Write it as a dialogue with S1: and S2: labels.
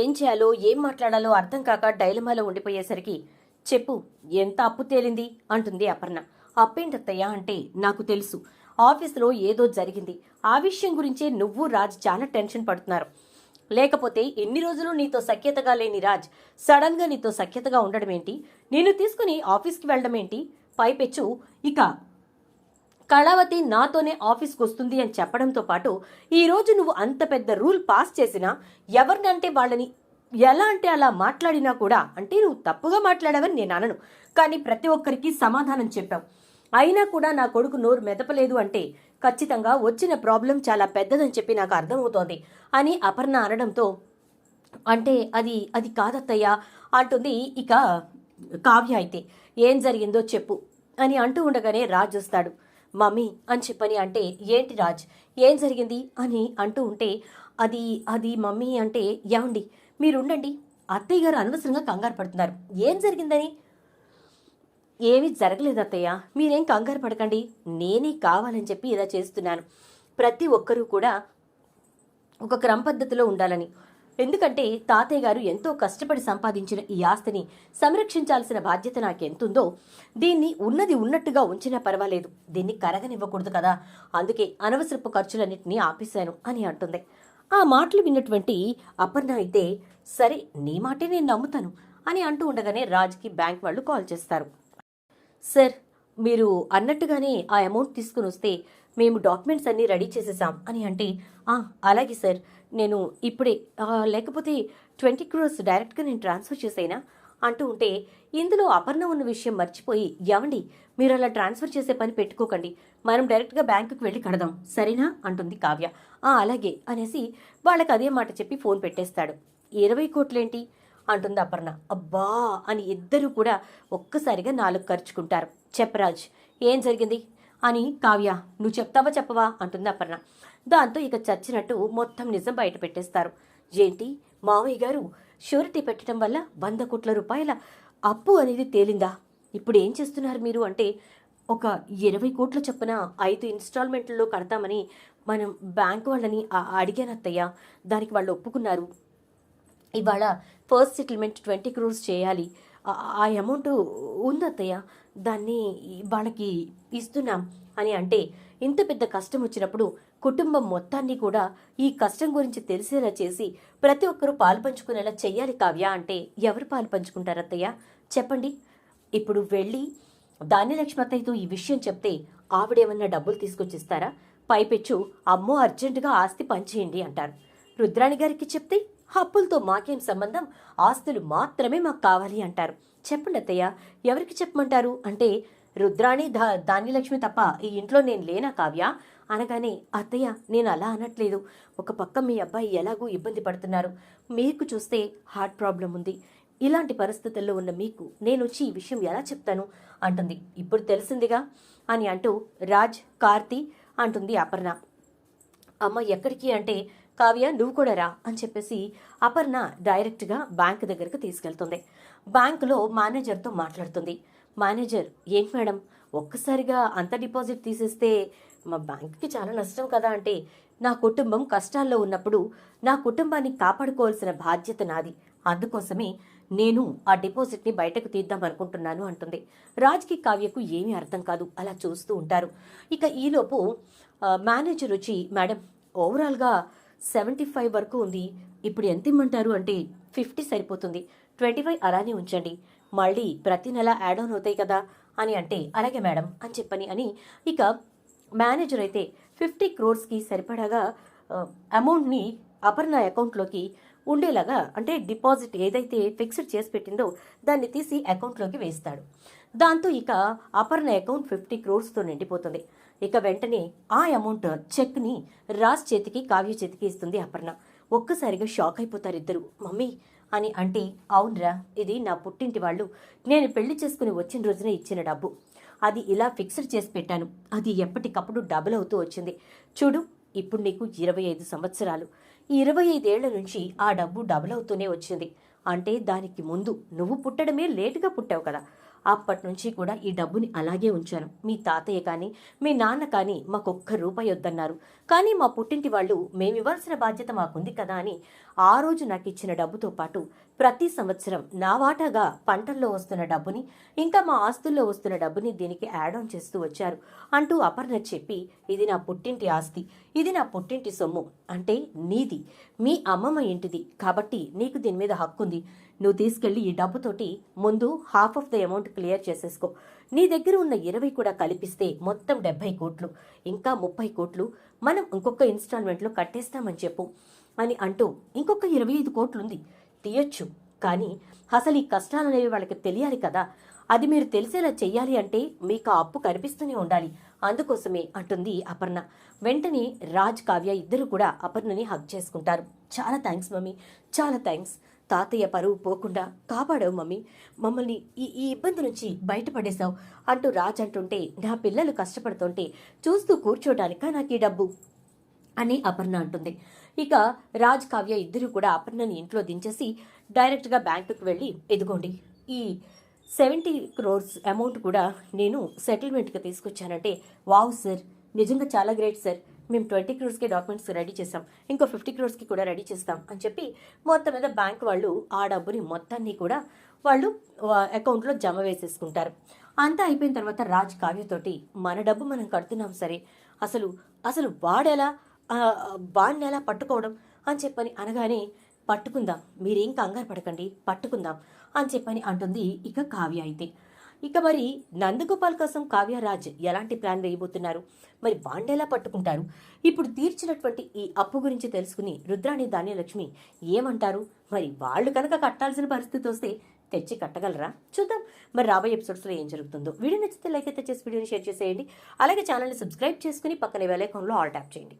S1: ఏం చేయాలో ఏం మాట్లాడాలో అర్థం కాక డైలమాలో ఉండిపోయేసరికి చెప్పు ఎంత అప్పు తేలింది? అంటుంది అపర్ణ. అప్పేంటత్తయ్య అంటే నాకు తెలుసు. ఆఫీసులో ఏదో జరిగింది. ఆ విషయం గురించే నువ్వు రాజ్ చాలా టెన్షన్ పడుతున్నారు. లేకపోతే ఎన్ని రోజులు నీతో సఖ్యతగా లేని రాజ్ సడన్గా నీతో సఖ్యతగా ఉండడం ఏంటి నేను తీసుకుని ఆఫీస్కి వెళ్ళడం ఏంటి పైపెచ్చు. ఇక కళావతి నాతోనే ఆఫీస్కి వస్తుంది అని చెప్పడంతో పాటు ఈ రోజు నువ్వు అంత పెద్ద రూల్ పాస్ చేసినా ఎవరినంటే వాళ్ళని ఎలా అంటే అలా మాట్లాడినా కూడా అంటే నువ్వు తప్పుగా మాట్లాడావని నేను అనను. కానీ ప్రతి ఒక్కరికి సమాధానం చెప్పావు. అయినా కూడా నా కొడుకు నోరు మెదపలేదు అంటే ఖచ్చితంగా వచ్చిన ప్రాబ్లం చాలా పెద్దదని చెప్పి నాకు అర్థమవుతోంది అని అపర్ణ అనడంతో అంటే అది అది కాదత్తయ్యా అంటుంది ఇక కావ్య అయితే. ఏం జరిగిందో చెప్పు అని అంటూ ఉండగానే రాజు వస్తాడు మమ్మీ అని చెప్పని అంటే ఏంటి రాజ్? ఏం జరిగింది? అని అంటూ ఉంటే అది అది మమ్మీ అంటే ఏమండి? మీరుండండి. అత్తయ్య గారు అనవసరంగా కంగారు పడుతున్నారు. ఏం జరిగిందని? ఏమీ జరగలేదు అత్తయ్య. మీరేం కంగారు పడకండి. నేనే కావాలని చెప్పి ఇలా చేస్తున్నాను. ప్రతి ఒక్కరూ కూడా ఒక క్రమ పద్ధతిలో ఉండాలని. ఎందుకంటే తాతయ్య గారు ఎంతో కష్టపడి సంపాదించిన ఈ ఆస్తిని సంరక్షించాల్సిన బాధ్యత నాకెంతుందో దీన్ని ఉన్నది ఉన్నట్టుగా ఉంచినా పర్వాలేదు. దీన్ని కరగనివ్వకూడదు కదా. అందుకే అనవసరపు ఖర్చులన్నింటినీ ఆపేశాను అని అంటుంది. ఆ మాటలు విన్నటువంటి అపర్ణ అయితే సరే నీ మాటే నేను నమ్ముతాను అని అంటూ ఉండగానే రాజ్కి బ్యాంక్ వాళ్ళు కాల్ చేస్తారు. సార్ మీరు అన్నట్టుగానే ఆ అమౌంట్ తీసుకుని వస్తే మేము డాక్యుమెంట్స్ అన్నీ రెడీ చేసేసాం అని అంటే "ఆ, అలాగే సార్. నేను ఇప్పుడే లేకపోతే ట్వంటీ క్రోర్స్ డైరెక్ట్గా నేను ట్రాన్స్ఫర్ చేసేనా? అంటూ ఉంటే ఇందులో అపర్ణ ఉన్న విషయం మర్చిపోయి ఏమండి మీరు అలా ట్రాన్స్ఫర్ చేసే పని పెట్టుకోకండి. మనం డైరెక్ట్గా బ్యాంకుకి వెళ్ళి కడదాం. సరేనా? అంటుంది కావ్య. "ఆ, అలాగే అనేసి వాళ్ళకి అదే మాట చెప్పి ఫోన్ పెట్టేస్తాడు. ఇరవై కోట్లేంటి? అంటుంది అపర్ణ. అబ్బా! అని ఇద్దరూ కూడా ఒక్కసారిగా నాలుగు ఖర్చుకుంటారు చెప్పరాజ్ ఏం జరిగింది? అని కావ్య నువ్వు చెప్తావా చెప్పవా? అంటుంది అపర్ణ. దాంతో ఇక చచ్చినట్టు మొత్తం నిజం బయట పెట్టేస్తారు. ఏంటి? మావయ్య గారు షూరిటీ పెట్టడం వల్ల వంద కోట్ల రూపాయల అప్పు అనేది తేలిందా? ఇప్పుడు ఏం చేస్తున్నారు మీరు? అంటే ఒక ఇరవై కోట్ల చొప్పున ఐదు ఇన్స్టాల్మెంట్లలో కడతామని మనం బ్యాంక్ వాళ్ళని ఆ- అడిగాను అత్తయ్య. దానికి వాళ్ళు ఒప్పుకున్నారు. ఇవాళ ఫస్ట్ సెటిల్మెంట్ ట్వంటీ క్రోర్స్ చేయాలి. ఆ- ఆ అమౌంట్ ఉందత్తయ్య. దాన్ని వాళ్ళకి ఇస్తున్నాం అని అంటే ఇంత పెద్ద కష్టం వచ్చినప్పుడు కుటుంబం మొత్తాన్ని కూడా ఈ కష్టం గురించి తెలిసేలా చేసి ప్రతి ఒక్కరూ పాలు పంచుకునేలా చెయ్యాలి కావ్య అంటే ఎవరు పాలు పంచుకుంటారు అత్తయ్య? చెప్పండి. ఇప్పుడు వెళ్ళి దాని అత్తయ్యతో ఈ విషయం చెప్తే ఆవిడేమన్నా డబ్బులు తీసుకొచ్చిస్తారా? పైపెచ్చు అమ్మో అర్జెంటుగా ఆస్తి పంచేయండి అంటారు. రుద్రాణి గారికి చెప్తే అప్పులతో మాకేం సంబంధం? ఆస్తులు మాత్రమే మాకు కావాలి అంటారు. చెప్పండి అత్తయ్య ఎవరికి చెప్పమంటారు? అంటే రుద్రాణి ధా ధాన్యలక్ష్మి తప్ప ఈ ఇంట్లో నేను లేనా కావ్య? అనగానే అత్తయ్య నేను అలా అనట్లేదు. ఒక పక్క మీ అబ్బాయి ఎలాగూ ఇబ్బంది పడుతున్నారు. మీకు చూస్తే హార్ట్ ప్రాబ్లం ఉంది. ఇలాంటి పరిస్థితుల్లో ఉన్న మీకు నేను వచ్చి ఈ విషయం ఎలా చెప్తాను? అంటుంది. ఇప్పుడు తెలిసిందిగా? అని అంటూ రాజ్ కార్తీ అంటుంది అపర్ణ. అమ్మ ఎక్కడికి అంటే కావ్య నువ్వు కూడా రా అని చెప్పేసి అపర్ణ డైరెక్ట్గా బ్యాంక్ దగ్గరకు తీసుకెళ్తుంది. బ్యాంకులో మేనేజర్తో మాట్లాడుతుంది. మేనేజర్ ఏంటి మేడం? ఒక్కసారిగా అంత డిపాజిట్ తీసేస్తే మా బ్యాంక్కి చాలా నష్టం కదా అంటే నా కుటుంబం కష్టాల్లో ఉన్నప్పుడు నా కుటుంబాన్ని కాపాడుకోవాల్సిన బాధ్యత నాది. అందుకోసమే నేను ఆ డిపాజిట్ని బయటకు తీద్దాం అనుకుంటున్నాను అంటుంది. రాజ్కి కావ్యకు ఏమీ అర్థం కాదు. అలా చూస్తూ ఉంటారు. ఇక ఈలోపు మేనేజర్ వచ్చి మేడం ఓవరాల్గా సెవెంటీ ఫైవ్ వరకు ఉంది. ఇప్పుడు ఎంత ఇమ్మంటారు అంటే ఫిఫ్టీ సరిపోతుంది. ట్వంటీ ఫైవ్ అలానే ఉంచండి. మళ్ళీ ప్రతి నెల యాడ్ ఆన్ అవుతాయి కదా అని అంటే అలాగే మేడం అని చెప్పని అని ఇక మేనేజర్ అయితే ఫిఫ్టీ క్రోర్స్కి సరిపడాగా అమౌంట్ని అపర్ణ అకౌంట్లోకి ఉండేలాగా అంటే డిపాజిట్ ఏదైతే ఫిక్స్డ్ చేసి పెట్టిందో దాన్ని తీసి అకౌంట్లోకి వేస్తాడు. దాంతో ఇక అపర్ణ అకౌంట్ ఫిఫ్టీ క్రోర్స్తో నిండిపోతుంది. ఇక వెంటనే ఆ అమౌంట్ చెక్ని రాజ్ చేతికి కావ్య చేతికి ఇస్తుంది అపర్ణ. ఒక్కసారిగా షాక్ అయిపోతారు ఇద్దరు. మమ్మీ అని అంటే అవునరా ఇది నా పుట్టింటి వాళ్ళు. నేను పెళ్ళి చేసుకుని వచ్చిన రోజున ఇచ్చిన డబ్బు. అది ఇలా ఫిక్స్డ్ చేసి పెట్టాను. అది ఎప్పటికప్పుడు డబుల్ అవుతూ వచ్చింది. చూడు ఇప్పుడు నీకు ఇరవై ఐదు సంవత్సరాలు. ఈ ఇరవై ఐదేళ్ళ నుంచి ఆ డబ్బు డబుల్ అవుతూనే వచ్చింది. అంటే దానికి ముందు నువ్వు పుట్టడమే లేటుగా పుట్టావు కదా. అప్పటి నుంచి కూడా ఈ డబ్బుని అలాగే ఉంచాను. మీ తాతయ్య కానీ మీ నాన్న కానీ మాకొక్క రూపాయి వద్దన్నారు. కానీ మా పుట్టింటి వాళ్ళు మేము ఇవ్వాల్సిన బాధ్యత మాకుంది కదా అని ఆ రోజు నాకు ఇచ్చిన డబ్బుతో పాటు ప్రతి సంవత్సరం నా వాటాగా పంటల్లో వస్తున్న డబ్బుని ఇంకా మా ఆస్తుల్లో వస్తున్న డబ్బుని దీనికి యాడ్ ఆన్ చేస్తూ వచ్చారు అంటూ అపర్ణ చెప్పి ఇది నా పుట్టింటి ఆస్తి ఇది నా పుట్టింటి సొమ్ము. అంటే నీది మీ అమ్మమ్మ ఇంటిది కాబట్టి నీకు దీని మీద హక్కుంది. నువ్వు తీసుకెళ్ళి ఈ డబ్బుతోటి ముందు half of the amount clear చేసేసుకో. నీ దగ్గర ఉన్న ఇరవై కూడా కలిపిస్తే మొత్తం డెబ్బై కోట్లు ఇంకా ముప్పై కోట్లు మనం ఇంకొక ఇన్స్టాల్మెంట్లో కట్టేస్తామని చెప్పు అని అంటూ ఇంకొక ఇరవై ఐదు కోట్లుంది. తీయొచ్చు కానీ అసలు ఈ కష్టాలు అనేవి వాళ్ళకి తెలియాలి కదా. అది మీరు తెలిసేలా చెయ్యాలి అంటే మీకు ఆ అప్పు కనిపిస్తూనే ఉండాలి. అందుకోసమే అంటుంది అపర్ణ. వెంటనే రాజ్ కావ్య ఇద్దరు కూడా అపర్ణని హక్ చేసుకుంటారు. చాలా థ్యాంక్స్ మమ్మీ. చాలా థ్యాంక్స్ తాతయ్య పరువు పోకుండా కాపాడావు మమ్మీ. మమ్మల్ని ఈ ఈ ఇబ్బంది నుంచి బయటపడేశావు అంటూ రాజ్ అంటుంటే నా పిల్లలు కష్టపడుతుంటే చూస్తూ కూర్చోడానిక నాకు ఈ డబ్బు? అని అపర్ణ అంటుంది. ఇక రాజ్ కావ్య ఇద్దరు కూడా అపర్ణని ఇంట్లో దించేసి డైరెక్ట్గా బ్యాంకుకి వెళ్ళి ఎదుగోండి ఈ సెవెంటీ క్రోర్స్ అమౌంట్ కూడా నేను సెటిల్మెంట్కి తీసుకొచ్చానంటే వావ్ సార్ నిజంగా చాలా గ్రేట్ సార్. మేము ట్వంటీ క్రోర్స్కి డాక్యుమెంట్స్ రెడీ చేస్తాం ఇంకో ఫిఫ్టీ క్రోర్స్కి కూడా రెడీ చేస్తాం అని చెప్పి మొత్తం మీద బ్యాంక్ వాళ్ళు ఆ డబ్బుని మొత్తాన్ని కూడా వాళ్ళు అకౌంట్లో జమ వేసేసుకుంటారు. అంతా అయిపోయిన తర్వాత రాజ్ కావ్యతోటి మన డబ్బు మనం కడుతున్నాం సరే అసలు అసలు వాడెలా వాడిని ఎలా పట్టుకోవడం అని చెప్పని అనగానే పట్టుకుందాం మీరేం కంగారు పడకండి పట్టుకుందాం అని చెప్పని అంటుంది ఇక కావ్య అయితే. ఇక మరి నందగోపాల్ కోసం కావ్యరాజ్ ఎలాంటి ప్లాన్ వేయబోతున్నారు? మరి వాండేలా పట్టుకుంటారు? ఇప్పుడు తీర్చినటువంటి ఈ అప్పు గురించి తెలుసుకుని రుద్రాణి ధాన్యలక్ష్మి ఏమంటారు? మరి వాళ్ళు కనుక కట్టాల్సిన పరిస్థితి వస్తే తెచ్చి కట్టగలరా? చూద్దాం. మరి రాబోయే ఎపిసోడ్స్లో ఏం జరుగుతుందో. వీడియో నచ్చితే లైక్ అయితే చేసి వీడియోని షేర్ చేసేయండి. అలాగే ఛానల్ని సబ్స్క్రైబ్ చేసుకుని పక్కనే వెలైకాన్లో ఆల్ ట్యాప్ చేయండి.